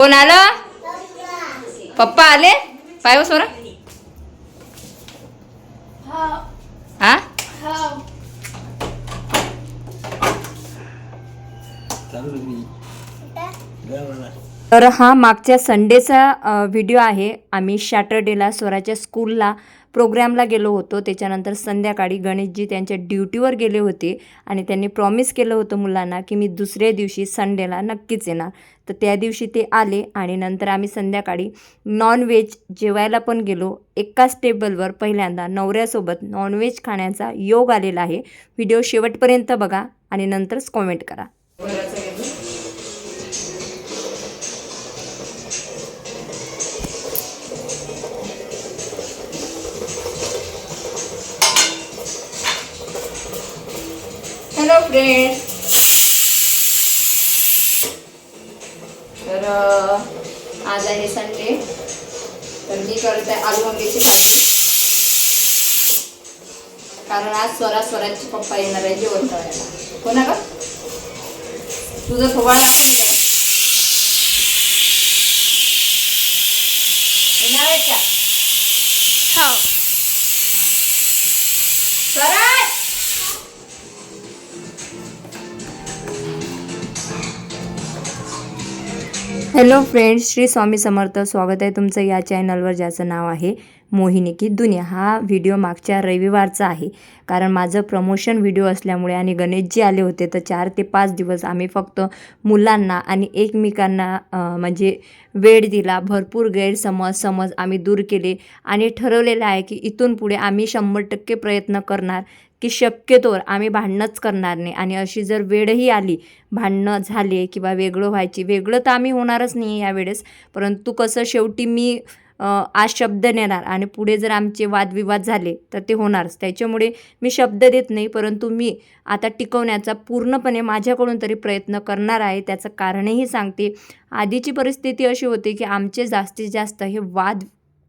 कोण आलं? पप्पा आले? पाय हो? सोरा हा तर हा मागच्या संडेचा व्हिडिओ आहे. आम्ही सॅटर्डेला स्वराच्या स्कूलला प्रोग्रॅमला गेलो होतो. त्याच्यानंतर संध्याकाळी गणेशजी त्यांच्या ड्युटीवर गेले होते आणि त्यांनी प्रॉमिस केलं होतं मुलांना की मी दुसऱ्या दिवशी संडेला नक्कीच येणार. तर त्या दिवशी ते आले आणि नंतर आम्ही संध्याकाळी नॉनव्हेज जेवायला पण गेलो. एकाच टेबलवर पहिल्यांदा नवऱ्यासोबत नॉनव्हेज खाण्याचा योग आलेला आहे. व्हिडिओ शेवटपर्यंत बघा आणि नंतरच कॉमेंट करा. हॅलो फ्रेंड तर आज आहे संडे तर मी करत आहे आलू वांग्याची भाजी. कारण आज स्वरा स्वराचे पप्पा येणार आहे जेवण करायला. हो ना ग? तुझं थोबाड दाखवून दे. येणार आहे का? स्वराज! हॅलो फ्रेंड्स श्री स्वामी समर्थ स्वागत आहे तुमचं या चॅनलवर ज्याचं नाव आहे मोहिनी की दुनिया. हा व्हिडिओ मागच्या रविवारचा आहे. कारण माझं प्रमोशन व्हिडिओ असल्यामुळे आणि गणेशजी आले होते तर चार ते पाच दिवस आम्ही फक्त मुलांना आणि एकमेकांना म्हणजे वेळ दिला. भरपूर गैरसमज समज आम्ही दूर केले. आणि ठरवलेलं आहे की इथून पुढे आम्ही शंभर टक्के प्रयत्न करणार. की शक्यतोवर आम्ही भांडणंच करणार नाही. आणि अशी जर वेळही आली भांडणं झाले किंवा वेगळं व्हायची वेगळं तर आम्ही होणारच नाही यावेळेस परंतु कसं शेवटी मी आज शब्द नेणार आणि पुढे जर आमचे वादविवाद झाले तर ते होणारच. त्याच्यामुळे मी शब्द देत नाही परंतु मी आता टिकवण्याचा पूर्णपणे माझ्याकडून तरी प्रयत्न करणार आहे. त्याचं कारणही सांगते. आधीची परिस्थिती अशी होती की आमचे जास्तीत जास्त हे वाद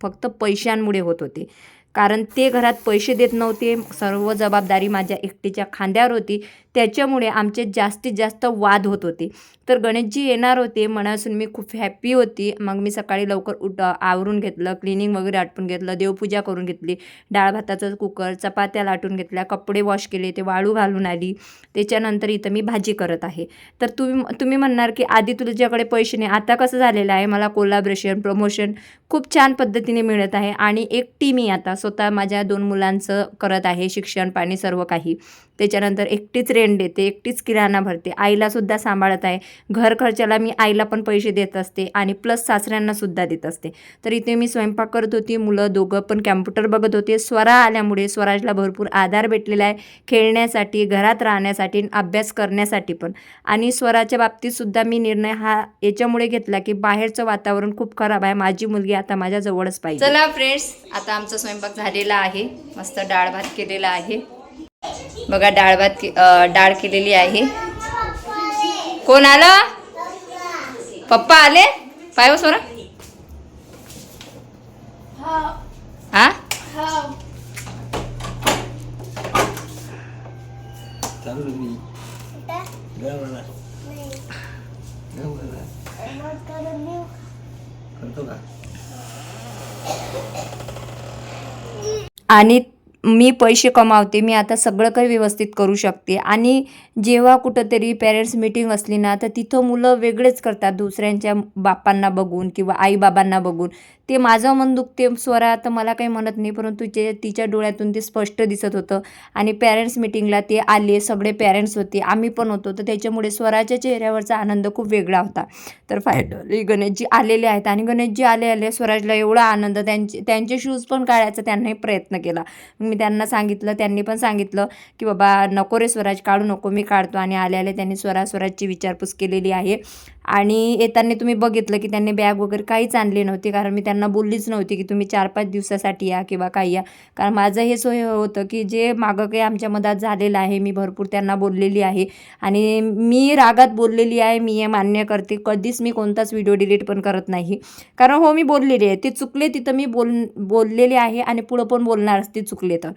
फक्त पैशांमुळे होत होते. कारण ते घरात पैसे देत नव्हते. सर्व जबाबदारी माझ्या एकटीच्या खांद्यावर होती. त्याच्यामुळे आमचे जास्तीत जास्त वाद होत होते. तर गणेशजी येणार होते मनासून मी खूप हॅप्पी होती. मग मी सकाळी लवकर उठ आवरून घेतलं क्लिनिंग वगैरे आटपून घेतलं देवपूजा करून घेतली. डाळ भाताचं कुकर चपात्या लाटून घेतल्या कपडे वॉश केले ते वाळू घालून आली. त्याच्यानंतर इथं मी भाजी करत आहे. तर तुम्ही तुम्ही म्हणणार की आधी तुझ्याकडे पैसे नाही आता कसं झालेलं आहे? मला कोलाब्रेशन प्रमोशन खूप छान पद्धतीने मिळत आहे. आणि एकटी मी आता स्वतः माझ्या दोन मुलांचं करत आहे शिक्षण पाणी सर्व काही. त्याच्यानंतर एकटीच रेंट देते एकटीच किराणा भरते. आईलासुद्धा सांभाळत आहे. घर खर्चाला मी आईला पण पैसे देत असते आणि प्लस सासऱ्यांनासुद्धा देत असते. तर इथे मी स्वयंपाक करत होती मुलं दोघं पण कॅम्प्युटर बघत होते. स्वरा आल्यामुळे स्वराजला भरपूर आधार भेटलेला आहे. खेळण्यासाठी घरात राहण्यासाठी आणि अभ्यास करण्यासाठी पण. आणि स्वराच्या बाबतीतसुद्धा मी निर्णय हा याच्यामुळे घेतला की बाहेरचं वातावरण खूप खराब आहे. माझी मुलगी आता माझ्या जवळच पाहिजे. चला फ्रेंड्स आता आमचा स्वयंपाक झालेला आहे. मस्त डाळ भात केलेला आहे. बघा डाळ भात डाळ केलेली आहे. कोण आलं? पप्पा आले? पाय हो सोरा हा? आणि मी पैसे कमावते मी आता सगळं काही व्यवस्थित करू शकते. आणि जेव्हा कुठंतरी पेरेंट्स मीटिंग असली ना तर तिथं मुलं वेगळेच करतात दुसऱ्यांच्या बापांना बघून किंवा आईबाबांना बघून. ते माझं मन दुखते स्वरा तर मला काही म्हणत नाही परंतु जे तिच्या डोळ्यातून ते स्पष्ट दिसत होतं. आणि पॅरेंट्स मिटिंगला ते आले सगळे पॅरेंट्स होते आम्ही पण होतो. तर त्याच्यामुळे स्वराच्या चेहऱ्यावरचा आनंद खूप वेगळा होता. तर फायनली गणेशजी आलेले आहेत आणि गणेशजी आले आले स्वराजला एवढा आनंद त्यांचे त्यांचे शूज पण काढायचा त्यांनाही प्रयत्न केला. मी त्यांना सांगितलं त्यांनी पण सांगितलं की बाबा नको रे स्वराज काढू नको मी काढतो. आणि आले आले त्यांनी स्वरा स्वराजची विचारपूस केलेली आहे. आणि येताना तुम्ही बघितलं की त्यांनी बॅग वगैरे काहीच आणली नव्हती कारण मी त्यांना बोललीच नव्हती की तुम्ही चार पाच दिवसासाठी या किंवा काही या. कारण माझं हे सोय होतं की जे मागं काही आमच्या मधात झालेलं आहे मी भरपूर त्यांना बोललेली आहे. आणि मी रागात बोललेली आहे मी हे मान्य करते कधीच मी कोणताच व्हिडिओ डिलीट पण करत नाही. कारण हो मी बोललेली आहे. ते चुकले तिथं मी बोल बोललेले आहे आणि पुढं पण बोलणार असते चुकले तर.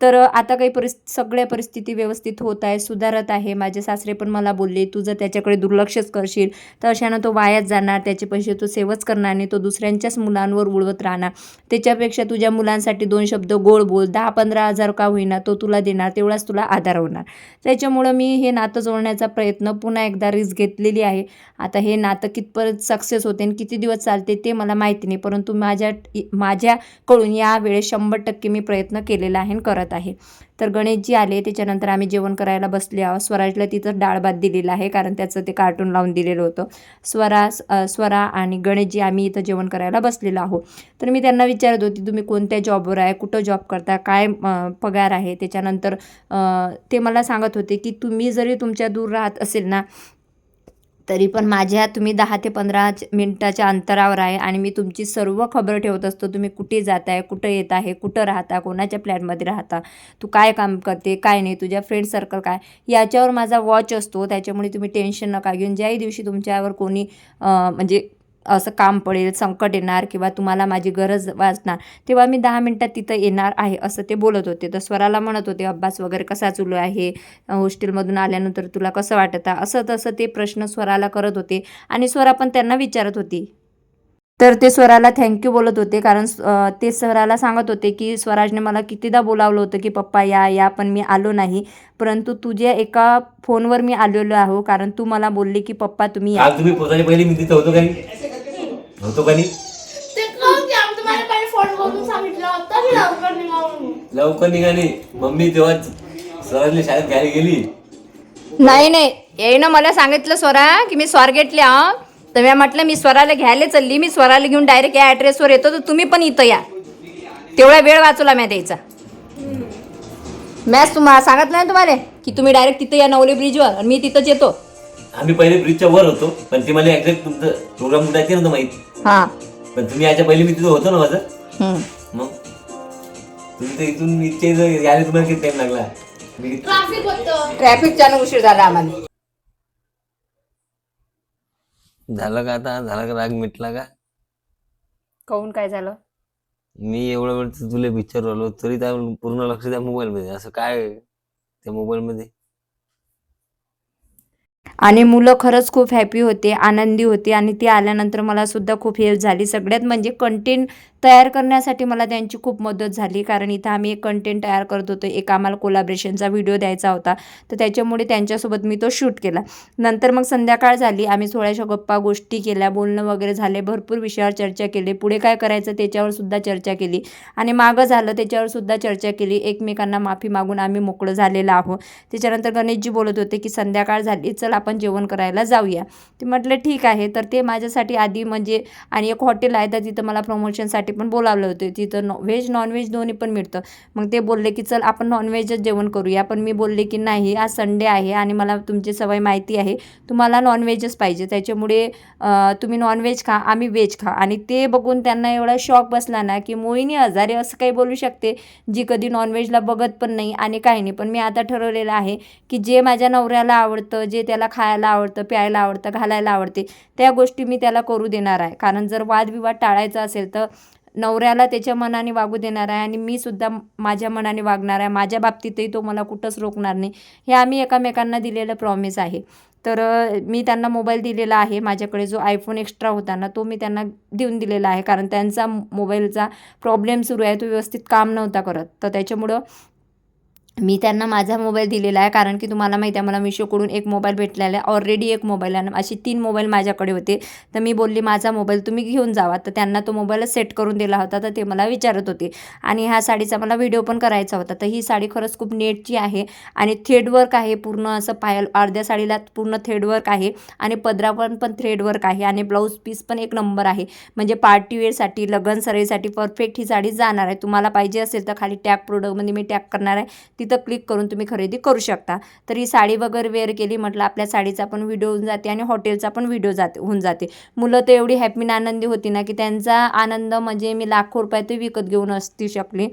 तर आता काही परिस् सगळ्या परिस्थिती व्यवस्थित होत आहे सुधारत आहे. माझे सासरे पण मला बोलले तू जर त्याच्याकडे दुर्लक्षच करशील. तर अशानं तो वायाच जाणार त्याचे पैसे तो सेवच करणार नाही तो दुसऱ्यांच्याच मुलांवर उडवत राहणार. त्याच्यापेक्षा तुझ्या मुलांसाठी दोन शब्द गोड बोल. दहा पंधरा हजार का होईना तो तुला देणार तेवढाच तुला आधार होणार. त्याच्यामुळं मी हे नातं जोडण्याचा प्रयत्न पुन्हा एकदा रिस्क घेतलेली आहे. आता हे नातं कितपर्यंत सक्सेस होते आणि किती दिवस चालते ते मला माहिती नाही परंतु माझ्या माझ्याकडून यावेळेस शंभर टक्के मी प्रयत्न केलेला आहे आणि करत आहे. तर गणेशजी आले त्याच्यानंतर आम्ही जेवण करायला बसले आहोत. स्वराजला तिथं डाळ भात दिलेला आहे कारण त्याचं ते कार्टून लावून दिलेलं होतं. स्वरा स्वरा आणि गणेशजी आम्ही इथं जेवण करायला बसलेलो आहोत. तर मी त्यांना विचारत होती तुम्ही कोणत्या जॉबवर आहे? कुठं जॉब करता? काय पगार आहे? त्याच्यानंतर ते मला सांगत होते की तुम्ही जरी तुमच्या दूर राहत असेल ना तरी पण माझ्या तुम्ही दहा ते पंधरा मिनटाच्या अंतरावर आहे आणि मी तुमची सर्व खबर ठेवत असतो. तुम्ही कुठे जात आहे कुठं येत आहे कुठं राहता कोणाच्या फ्लॅटमध्ये राहता तू काय काम करते काय नाही तुझ्या फ्रेंड सर्कल काय? याच्यावर माझा वॉच असतो. त्याच्यामुळे तुम्ही टेन्शन नका घेऊन ज्याही दिवशी तुमच्यावर कोणी म्हणजे असं काम पडेल संकट येणार किंवा तुम्हाला माझी गरज वाचणार तेव्हा मी दहा मिनटात तिथं येणार आहे असं ते बोलत होते. तर स्वराला म्हणत होते अभ्यास वगैरे कसा चालू आहे? हॉस्टेलमधून आल्यानंतर तुला कसं वाटत? असं तसं ते प्रश्न स्वराला करत होते आणि स्वरा पण त्यांना विचारत होती. तर ते स्वराला थँक्यू बोलत होते कारण ते स्वराला सांगत होते की स्वराजने मला कितीदा बोलावलं होतं की पप्पा या या पण मी आलो नाही. परंतु तुझ्या एका फोनवर मी आलेलो आहो कारण तू मला बोलली की पप्पा तुम्ही या. तुम्ही पोचायच्या पहिले मी तिथं होतो का नाही होतो का नाही ते कळून की आम्ही तुम्हाला पहिले फोन करून सांगितलं होतं मी लवकर निघा म्हणून. लवकर निघाली. मम्मी तेव्हा सरांनी शाळेत घ्यायला गेली. नाही नाही. येईनं मला सांगितलं स्वरा की मी स्वारगेटले हा तर मी म्हटलं मी स्वराला घ्यायला चालली. मी स्वराला घेऊन डायरेक्ट या ॲड्रेसवर येतो तर तुम्ही पण इथं या. तेवढा वेळ वाचवला मी द्यायचा. मॅच तुम्हाला सांगितलं नाही तुम्हाला की तुम्ही डायरेक्ट तिथं या नवले ब्रिजवर आणि मी तिथंच येतो. आम्ही पहिले ब्रिजच्या वर होतो पण ते मला एक्झॅक्ट तुमचं प्रोग्राम कुठायचे नव्हतं माहीत. हां. पण तुम्ही याच्या पहिले मी तिथं होतो ना माझं. हम्म. मग तुम्ही तर इथून इथे जर यायला तुम्हाला किती टाइम लागला? मी ट्रॅफिक होतं. उशीर झाला आम्हाला. झालं का आता? झाला का राग? मिटला का? कहून काय झालं? मी एवढा वेळ तुला पिक्चर आलो तरी त्या पूर्ण लक्ष त्या मोबाईल मध्ये. असं काय त्या मोबाईल मध्ये? आणि मुलं खरंच खूप हॅपी होते आनंदी होते आणि ती आल्यानंतर मला सुद्धा खूप हेल्प झाली. सगळ्यात म्हणजे कंटेन तयार करण्यासाठी मला त्यांची खूप मदत झाली कारण इथं आम्ही एक कंटेंट तयार करत होतो. एक आम्हाला कोलाब्रेशनचा व्हिडिओ द्यायचा होता. तर त्याच्यामुळे त्यांच्यासोबत मी तो शूट केला. नंतर मग संध्याकाळ झाली. आम्ही थोड्याशा गप्पा गोष्टी केल्या बोलणं वगैरे झाले भरपूर विषयावर चर्चा केली. पुढे काय करायचं त्याच्यावर सुद्धा चर्चा केली. आणि मागं झालं त्याच्यावर सुद्धा चर्चा केली. एकमेकांना माफी मागून आम्ही मोकळं झालेलं आहोत. त्याच्यानंतर गणेशजी बोलत होते की संध्याकाळ झाली चल आपण जेवण करायला जाऊया. ते म्हटलं ठीक आहे. तर ते माझ्यासाठी आधी म्हणजे आणि एक हॉटेल आहे तर तिथं मला प्रमोशनसाठी पण बोलावलं होतं. तिथं नॉ व्हेज नॉनव्हेज दोन्ही पण मिळतं. मग ते बोलले की चल आपण नॉनव्हेजच जेवण करूया. पण मी बोलले की नाही आज संडे आहे आणि मला तुमची सवय माहिती आहे. तुम्हाला नॉनव्हेजच पाहिजे. त्याच्यामुळे तुम्ही नॉनव्हेज खा आम्ही व्हेज खा. आणि ते बघून त्यांना एवढा शॉक बसला ना की मोहिनी हजारे असं काही बोलू शकते जी कधी नॉनव्हेजला बघत पण नाही आणि काही नाही. पण मी आता ठरवलेलं आहे की जे माझ्या नवऱ्याला आवडतं जे त्याला खायला आवडतं प्यायला आवडतं घालायला आवडते त्या गोष्टी मी त्याला करू देणार आहे. कारण जर वादविवाद टाळायचा असेल तर नवऱ्याला त्याच्या मनाने वागू देणार आहे आणि मी सुद्धा माझ्या मनाने वागणार आहे. माझ्या बाबतीतही तो मला कुठंच रोखणार नाही. हे आम्ही एकामेकांना दिलेलं प्रॉमिस आहे. तर मी त्यांना मोबाईल दिलेला आहे. माझ्याकडे जो आयफोन एक्स्ट्रा होता ना तो मी त्यांना देऊन दिलेला आहे. कारण त्यांचा मोबाईलचा प्रॉब्लेम सुरू आहे. तो व्यवस्थित काम नव्हता करत. तर त्याच्यामुळं मी त्यांना माझा मोबाईल दिलेला आहे कारण की तुम्हाला माहिती आहे मला मिशोकडून एक मोबाईल भेटलेला आहे ऑलरेडी एक मोबाईल आहे. अशी तीन मोबाईल माझ्याकडे होते. तर मी बोलली माझा मोबाईल तुम्ही घेऊन जावा. तर त्यांना तो मोबाईल सेट करून दिला होता तर ते मला विचारत होते. आणि ह्या साडीचा मला व्हिडिओ पण करायचा होता. तर ही साडी खरंच खूप नेटची आहे आणि थ्रेडवर्क आहे पूर्ण असं पायल अर्ध्या साडीला पूर्ण थ्रेडवर्क आहे आणि पदरा पण थ्रेडवर्क आहे आणि ब्लाऊज पीस पण एक नंबर आहे. म्हणजे पार्टीवेअरसाठी लग्न सरळीसाठी परफेक्ट ही साडी जाणार आहे. तुम्हाला पाहिजे असेल तर खाली टॅग प्रोडक्टमध्ये मी टॅग करणार आहे. तिथं क्लिक करून तुम्ही खरेदी करू शकता. तर ही साडी वगैरे वेअर केली म्हटलं आपल्या साडीचा पण व्हिडिओ होऊन जाते आणि हॉटेलचा पण व्हिडिओ जाते होऊन जाते. मुलं तर एवढी हॅपी आनंदी होती ना की त्यांचा आनंद म्हणजे मी लाखो रुपयात विकत घेऊन असती शकली.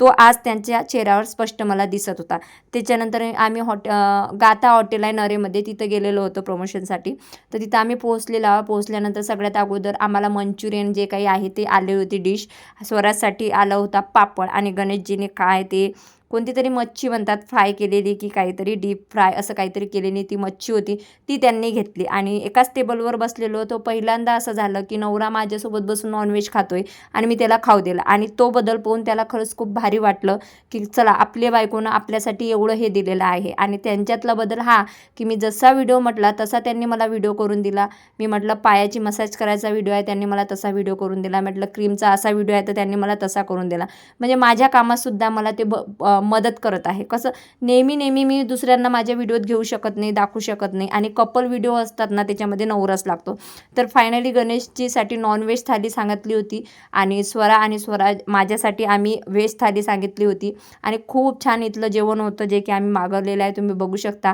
तो आज त्यांच्या चेहऱ्यावर स्पष्ट मला दिसत होता. त्याच्यानंतर आम्ही हॉटे गाता गाथा हॉटेल आहे नरेमध्ये तिथं गेलेलो होतो प्रमोशनसाठी तर तिथं आम्ही पोहोचलेलो आहोत. पोहोचल्यानंतर सगळ्यात अगोदर आम्हाला मंचुरियन जे काही आहे ते आले होते डिश स्वराजसाठी आला होता पापड आणि गणेशजीने काय ते कोणती तरी मच्छी म्हणतात फ्राय केलेली की काहीतरी डीप फ्राय असं काहीतरी केलेली ती मच्छी होती ती त्यांनी घेतली. आणि एकाच टेबलवर बसलेलो तो पहिल्यांदा असं झालं की नवरा माझ्यासोबत बसून नॉनव्हेज खातोय आणि मी त्याला खाऊ दिला. आणि तो बदल पाहून त्याला खरंच खूप भारी वाटलं की चला आपले बायकोनं आपल्यासाठी एवढं हे दिलेलं आहे. आणि त्यांच्यातला बदल हा की मी जसा व्हिडिओ म्हटला तसा त्यांनी मला व्हिडिओ करून दिला. मी म्हटलं पायाची मसाज करायचा व्हिडिओ आहे त्यांनी मला तसा व्हिडिओ करून दिला. म्हटलं क्रीमचा असा व्हिडिओ आहे तर त्यांनी मला तसा करून दिला. म्हणजे माझ्या कामातसुद्धा मला ते ब मदत करत आहे. कसं नेहमी नेहमी मी दुसऱ्यांना माझ्या व्हिडिओत घेऊ शकत नाही दाखवू शकत नाही आणि कपल व्हिडिओ असतात ना त्याच्यामध्ये नवराच लागतो. तर फायनली गणेशजीसाठी नॉनव्हेज थाली सांगितली होती आणि स्वरा आणि स्वरा माझ्यासाठी आम्ही व्हेज थाली सांगितली होती. आणि खूप छान इथलं जेवण होतं जे की आम्ही मागवलेलं आहे तुम्ही बघू शकता.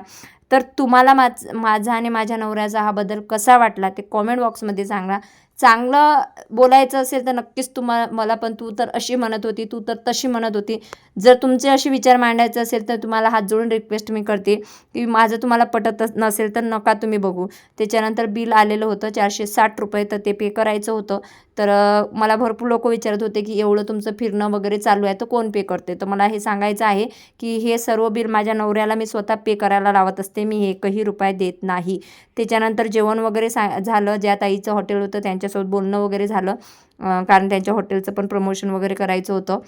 तर तुम्हाला माझ माझा आणि माझ्या नवऱ्याचा हा बदल कसा वाटला ते कॉमेंट बॉक्समध्ये सांगा. चांगलं बोलायचं असेल तर नक्कीच तुम्हाला मला पण तू तर अशी म्हणत होती तू तर तशी म्हणत होती. जर तुमचे असे विचार मांडायचे असेल तर तुम्हाला हात जोडून रिक्वेस्ट मी करते. की माझं तुम्हाला पटत नसेल तर नका तुम्ही बघू. त्याच्यानंतर बिल आलेलं होतं चारशे साठ रुपये तर ते पे करायचं होतं. तर मला भरपूर लोक विचारत होते की एवढं तुमचं फिरणं वगैरे चालू आहे तर कोण पे करते? तर मला हे सांगायचं आहे की हे सर्व बिल माझ्या नवऱ्याला मी स्वतः पे करायला लावत असते मी एकही रुपये देत नाही. त्याच्यानंतर जेवण वगैरे सा झालं ज्या ताईचं हॉटेल होतं त्यांच्यासोबत बोलणं वगैरे झालं कारण त्यांच्या हॉटेलचं पण प्रमोशन वगैरे करायचं होतं.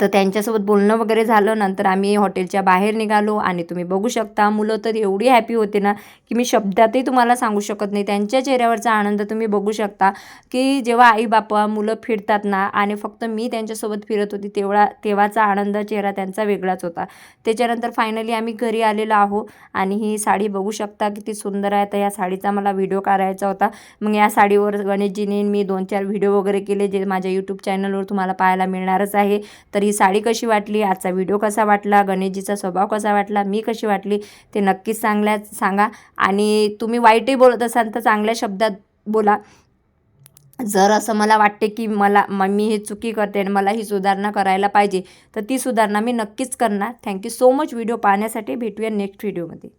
तर त्यांच्यासोबत बोलणं वगैरे झालं नंतर आम्ही हॉटेलच्या बाहेर निघालो आणि तुम्ही बघू शकता. मुलं तर एवढी हॅपी होते ना की मी शब्दातही तुम्हाला सांगू शकत नाही. त्यांच्या चेहऱ्यावरचा आनंद तुम्ही बघू शकता की जेव्हा आई बापा मुलं फिरतात ना आणि फक्त मी त्यांच्यासोबत फिरत होती तेवढा तेव्हाचा आनंद चेहरा त्यांचा वेगळाच होता. त्याच्यानंतर फायनली आम्ही घरी आलेलो आहो आणि ही साडी बघू शकता किती सुंदर आहे. तर या साडीचा मला व्हिडिओ करायचा होता. मग या साडीवर गणेशजीने मी दोन चार व्हिडिओ वगैरे केले जे माझ्या यूट्यूब चॅनलवर तुम्हाला पाहायला मिळणारच आहे. तर ही साडी कशी वाटली आजचा व्हिडिओ कसा वाटला गणेशजीचा स्वभाव कसा वाटला मी कशी वाटली ते नक्कीच चांगल्या सांगा. आणि तुम्ही वाईटही बोलत असाल तर चांगल्या शब्दात बोला. जर असं मला वाटते की मला मी हे चुकी करते आणि मला ही सुधारणा करायला पाहिजे तर ती सुधारणा मी नक्कीच करणार. थँक्यू सो मच व्हिडिओ पाहण्यासाठी भेटूया नेक्स्ट व्हिडिओमध्ये